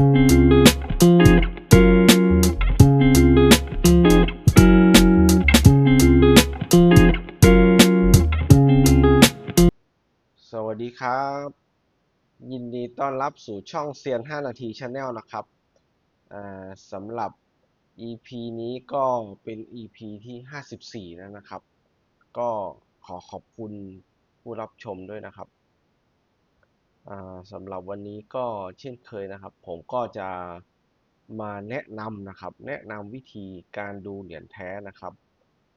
สวัสดีครับ ยินดีต้อนรับสู่ช่องเซียน 5 นาทีชาแนลนะครับสำหรับ EP นี้ก็เป็น EP ที่ 54 แล้วนะครับ ก็ขอขอบคุณผู้รับชมด้วยนะครับ สำหรับวันนี้ก็เช่นเคยนะครับ ผมก็จะมาแนะนำนะครับ แนะนำวิธีการดูเหรียญแท้นะครับ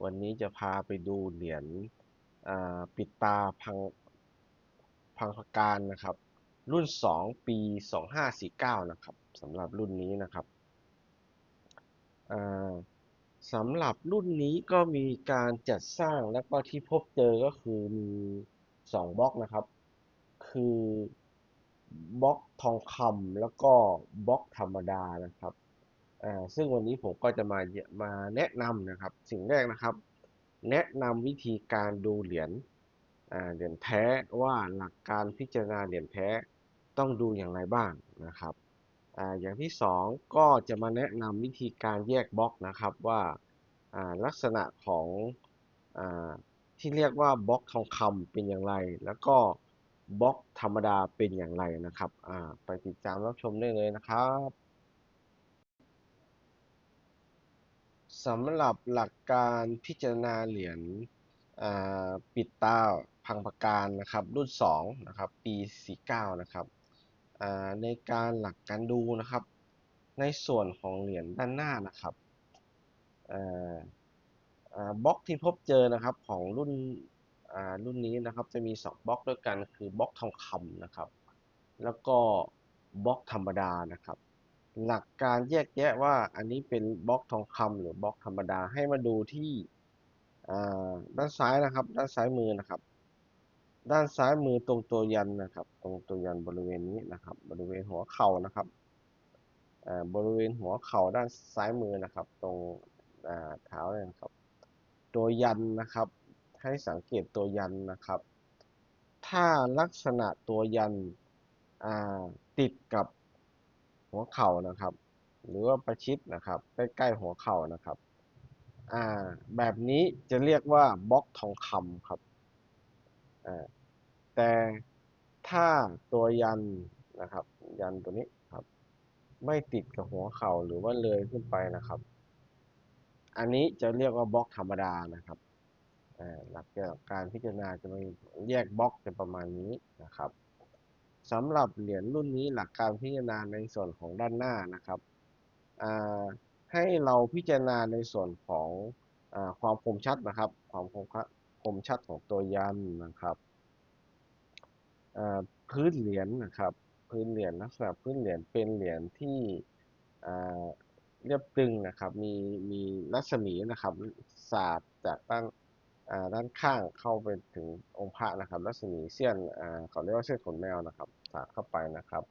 วันนี้จะพาไปดูเหรียญปิดตาพังพังพการนะครับ รุ่น 2 ปี 2549 นะครับสำหรับรุ่นนี้นะครับสำหรับรุ่นนี้ก็มีการจัดสร้างแล้วก็ที่พบเจอก็คือมี 2บล็อกนะครับ คือ บล็อกทองคำแล้วก็บล็อกธรรมดานะครับอ่าซึ่งวันนี้ผมก็จะมามาแนะนำนะครับ สิ่งแรกนะครับ แนะนำวิธีการดูเหรียญอ่าเหรียญแท้ว่าหลักการพิจารณาเหรียญแท้ต้องดูอย่างไรบ้างนะครับอ่าอย่างที่สองก็จะมาแนะนำวิธีการแยกบล็อกนะครับว่าอ่าลักษณะของอ่าที่เรียกว่าบล็อกทองคำเป็นอย่างไร แล้วก็ บล็อกธรรมดาเป็นอย่างไรนะครับอ่าไปติดตามรับชมได้เลยนะครับสำหรับหลักการพิจารณาเหรียญอ่าปิดตาพังประการนะครับรุ่น2นะครับปี 49 นะครับอ่าในการหลักการดูนะครับ ในส่วนของเหรียญด้านหน้านะครับอ่าบล็อกที่พบเจอนะครับของรุ่น รุ่นนี้นะครับจะมี 2บล็อกด้วยกันคือบล็อกทองคำนะครับ แล้วก็บล็อกธรรมดานะครับ หลักการแยกแยะว่าอันนี้เป็นบล็อกทองคำหรือบล็อกธรรมดาให้มาดูที่ด้านซ้ายนะครับ ด้านซ้ายมือนะครับ ด้านซ้ายมือตรงตัวยันนะครับ ตรงตัวยันบริเวณนี้นะครับ บริเวณหัวเข่านะครับบริเวณหัวเข่าด้านซ้ายมือนะครับ ตรงเท้าเลยนะครับ ตัวยันนะครับ ให้สังเกตตัวยันนะครับ ถ้าลักษณะตัวยันติดกับหัวเข่านะครับ หรือว่าประชิดนะครับ ใกล้ๆหัวเข่านะครับแบบนี้จะเรียกว่าบล็อกทองคำครับแต่ถ้าตัวยันนะครับ ยันตัวนี้ครับ ไม่ติดกับหัวเข่าหรือว่าเลยขึ้นไปนะครับ อันนี้จะเรียกว่าบล็อกธรรมดานะครับ หลักการพิจารณาจะมีแยกบล็อกเป็นประมาณนี้นะครับสำหรับเหรียญรุ่นนี้หลักการพิจารณาในส่วนของด้านหน้านะครับให้เราพิจารณาในส่วนของอความคมชัดนะครับ ความคมคมชัดของตัวยันนะครับพื้นเหรียญนะครับ พื้นเหรียญลักษณะพื้นเหรียญเป็นเหรียญที่เรียบตึงนะครับ มีมีรัศมีนะครับสาดจากด้านอ่า ด้านข้างเข้าไปถึงองค์พระนะครับรัศมีเสี้ยนเขาเรียกว่าเส้นขนแมวนะครับสาดเข้าไปนะครับ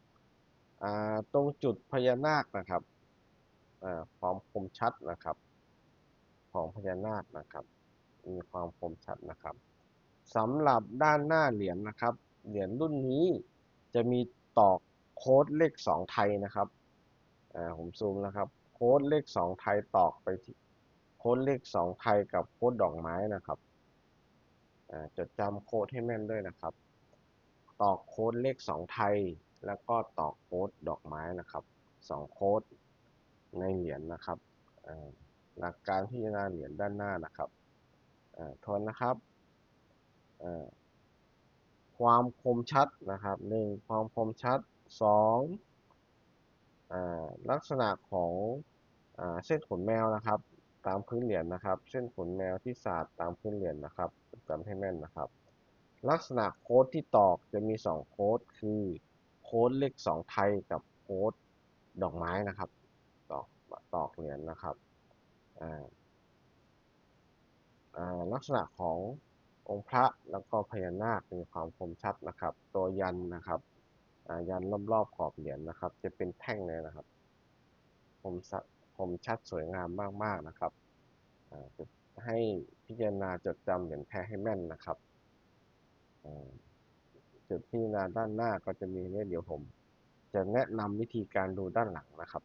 ตรงจุดพญานาคนะครับความคมชัดนะครับ ของพญานาคนะครับ มีความคมชัดนะครับสำหรับด้านหน้าเหรียญนะครับ เหรียญรุ่นนี้จะมีตอกโค้ดเลข 2 ไทยนะครับผมซูมนะครับ โค้ดเลข 2 ไทยตอกไปที่ ค้ดเลข2ไทยกับโค้ดดอกไม้นะครับจดจำโค้ดให้แม่นด้วยนะครับ ตอกโค้ดเลข2ไทย แล้วก็ตอกโค้ดดอกไม้นะครับ2โค้ดในเหรียญนะครับหลักการพิจารณาเหรียญด้านหน้านะครับทวนนะครับ ความคมชัดนะครับหนึ่งความคมชัดสองลักษณะของเส้นขนแมวนะครับ ตามพื้นเหรียญนะครับเส้นขนแมวที่สาดตามพื้นเหรียญนะครับจำให้แม่นนะครับ ลักษณะโค้ดที่ตอกจะมี 2 โค้ดคือโค้ดเลข2ไทยกับโค้ดดอกไม้นะครับ ตอกตอกเหรียญนะครับลักษณะขององค์พระแล้วก็พญานาคมีความคมชัดนะครับ ตัวยันนะครับยันรอบๆขอบเหรียญนะครับ จะเป็นแท่งเลยนะครับ คมค มชัดสวยงามมาก ๆ นะครับจะให้พิจารณาจดจำเหรียญแท้ให้แม่นนะครับจุดพิจารณาด้านหน้าก็จะมีเนี่ยเดี๋ยวผม จะแนะนำวิธีการดูด้านหลังนะครับ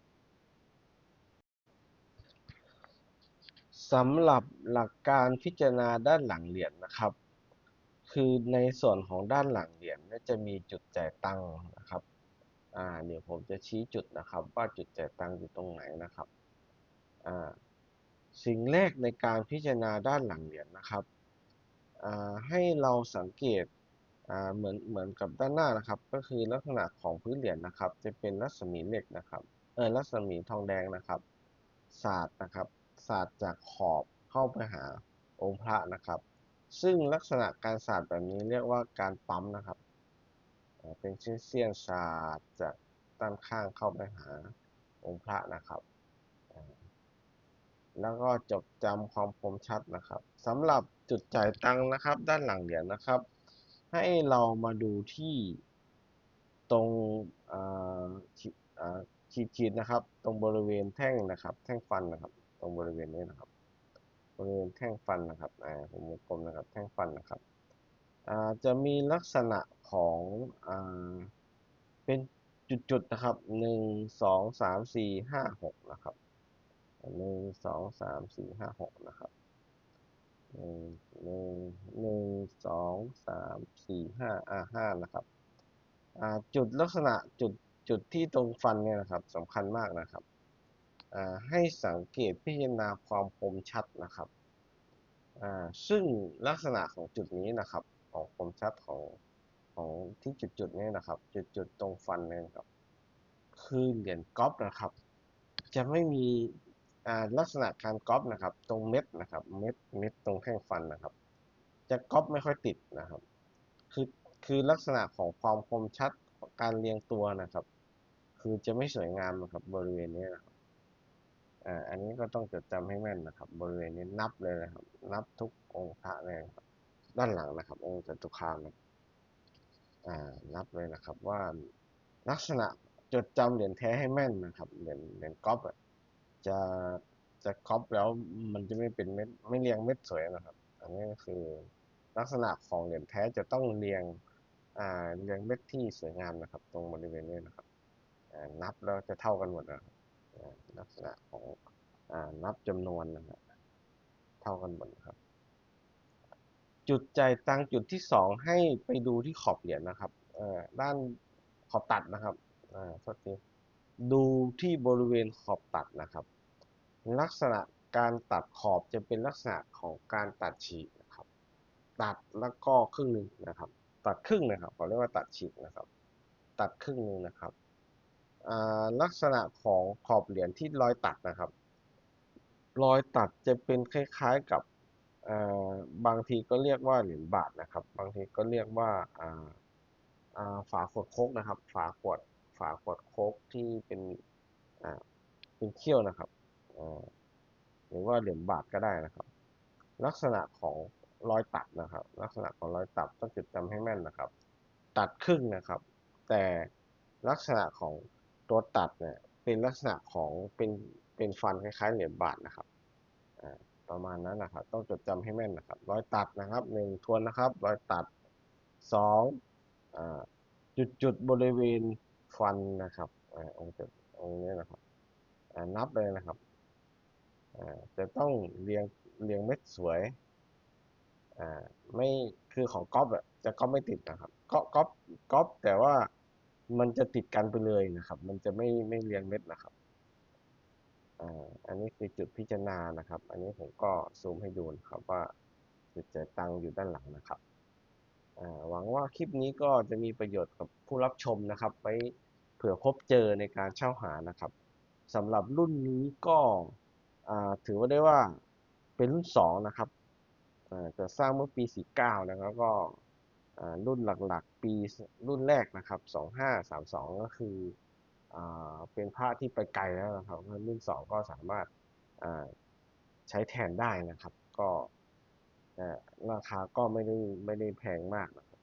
สำหรับหลักการพิจารณาด้านหลังเหรียญนะครับ คือในส่วนของด้านหลังเหรียญน่จะมีจุดจ่ายตังค์นะครับ อ่าเดี๋ยวผมจะชี้จุดนะครับ ว่าจุดจ่ายตังค์อยู่ตรงไหนนะครับ สิ่งแรกในการพิจารณาด้านหลังเหรียญนะครับ ให้เราสังเกตเหมือนเหมือนกับด้านหน้านะครับ ก็คือลักษณะของพื้นเหรียญนะครับ จะเป็นรัศมีเหล็กนะครับเออรัศมีทองแดงนะครับศาสาดนะครับศาสาดจากขอบเข้าไปหาองค์พระนะครับ ซึ่งลักษณะการศาสาดแบบนี้เรียกว่าการปั๊มนะครับเป็นเส้นเสี้ยนศาสาดจากด้านข้างเข้าไปหาองค์พระนะครับ แล้วก็จดจำความคมชัดนะครับสำหรับจุดจ่ายตังค์นะครับ ด้านหลังเหรียญนะครับ ให้เรามาดูที่ตรงอ่าขีดขีดนะครับ ตรงบริเวณแท่งนะครับ แท่งฟันนะครับ ตรงบริเวณนี้นะครับ บริเวณแท่งฟันนะครับอ่าผมวงกลมนะครับ แท่งฟันนะครับอ่าจะมีลักษณะของอ่าเป็นจุดๆนะครับหนึ่งสองสามสี่ห้าหกนะครับ หนึ่งสองสามสี่ห้าหกนะครับหนึ่งหนึ่งหนึ่งสองสามสี่ห้าอ่าห้านะครับอ่าจุดลักษณะจุดจุดที่ตรงฟันเนี่ยนะครับสำคัญมากนะครับอ่าให้สังเกตพิจารณาความคมชัดนะครับอ่าซึ่งลักษณะของจุดนี้นะครับของคมชัดของของที่จุดจุดนี้นะครับ จุดจุดตรงฟันเนี่ยครับ คือเหรียญก๊อปนะครับ จะไม่มี ลักษณะการก๊อปนะครับ ตรงเม็ดนะครับ เม็ดเม็ดตรงแท่งฟันนะครับ จะก๊อปไม่ค่อยติดนะครับ คือคือลักษณะของความคมชัดการเรียงตัวนะครับ คือจะไม่สวยงามนะครับ บริเวณนี้นะครับอ่าอันนี้ก็ต้องจดจำให้แม่นนะครับ บริเวณนี้นับเลยนะครับ นับทุกองค์พระเลยครับด้านหลังนะครับ องค์จตุคามนะอ่านับเลยนะครับว่าลักษณะจดจำเหรียญแท้ให้แม่นนะครับเหรียญเหรียญก๊อปอะ จะจะก๊อปแล้วมันจะไม่เป็นเม็ดไม่เรียงเม็ดสวยนะครับ อันนี้ก็คือลักษณะของเหรียญแท้จะต้องเรียงอ่าเรียงเม็ดที่สวยงามนะครับ ตรงบริเวณนี้นะครับนับแล้วจะเท่ากันหมดนะลักษณะของอ่านับจำนวนนะครับเท่ากันหมดครับ จุดจ่ายตังจุดที่สองให้ไปดูที่ขอบเหรียญนะครับด้านขอบตัดนะครับอ่าโทษที ดูที่บริเวณขอบตัดนะครับ ลักษณะการตัดขอบจะเป็นลักษณะของการตัดฉีกนะครับ ตัดแล้วก็ครึ่งหนึ่งนะครับ ตัดครึ่งนะครับเขาเรียกว่าตัดฉีกนะครับ ตัดครึ่งหนึ่งนะครับลักษณะของขอบเหรียญที่รอยตัดนะครับ รอยตัดจะเป็นคล้ายๆกับาบางทีก็เรียกว่าเหรียญบาทนะครับ บางทีก็เรียกว่า,าาฝาขวดโคกนะครับ ฝาขวด ฝาขวดโคกที่เป็นอ่าเป็นเขี้ยวนะครับหรือว่าเหรียญบาทก็ได้นะครับ ลักษณะของรอยตัดนะครับ ลักษณะของรอยตัดต้องจดจำให้แม่นนะครับ ตัดครึ่งนะครับ แต่ลักษณะของตัวตัดเนี่ยเป็นลักษณะของเป็นเป็นฟันคล้ายๆเหรียญบาทนะครับประมาณนั้นนะครับ ต้องจดจำให้แม่นนะครับ รอยตัดนะครับหนึ่งทวนนะครับ รอยตัดสองอจุดจุดบริเวณ ฟันนะครับอองค์จุดองค์นี้นะครับนับเลยนะครับจะต้องเรียงเรียงเม็ดสวยไม่คือของก๊อปอะจะก๊อปไม่ติดนะครับก๊อปก๊อปก๊อปแต่ว่ามันจะติดกันไปเลยนะครับ มันจะไม่ไม่เรียงเม็ดนะครับอันนี้คือจุดพิจารณานะครับ อันนี้ผมก็ซูมให้ดูนะครับว่าจุดจ่ายตังค์อยู่ด้านหลังนะครับหวังว่าคลิปนี้ก็จะมีประโยชน์กับผู้รับชมนะครับไว้ เผื่อพบเจอในการเช่าหานะครับสำหรับรุ่นนี้ก็ถือว่าได้ว่าเป็นรุ่นสองนะครับจะสร้างเมื่อปี 49 นะครับก็รุ่นหลักๆ ปีรุ่นแรกนะครับ 2532 ก็คืออเป็นพระที่ไปไกลแล้วนะครับรุ่น 2 ก็สามารถาใช้แทนได้นะครับ ก็ราคาก็ไม่ได้ไม่ได้แพงมากนะครับ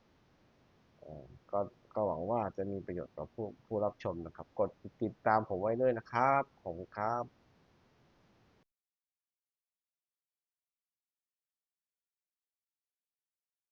ก็ ก็หวังว่าจะมีประโยชน์กับผู้ผู้รับชมนะครับ กดติดตามผมไว้ด้วยนะครับ ขอบคุณครับ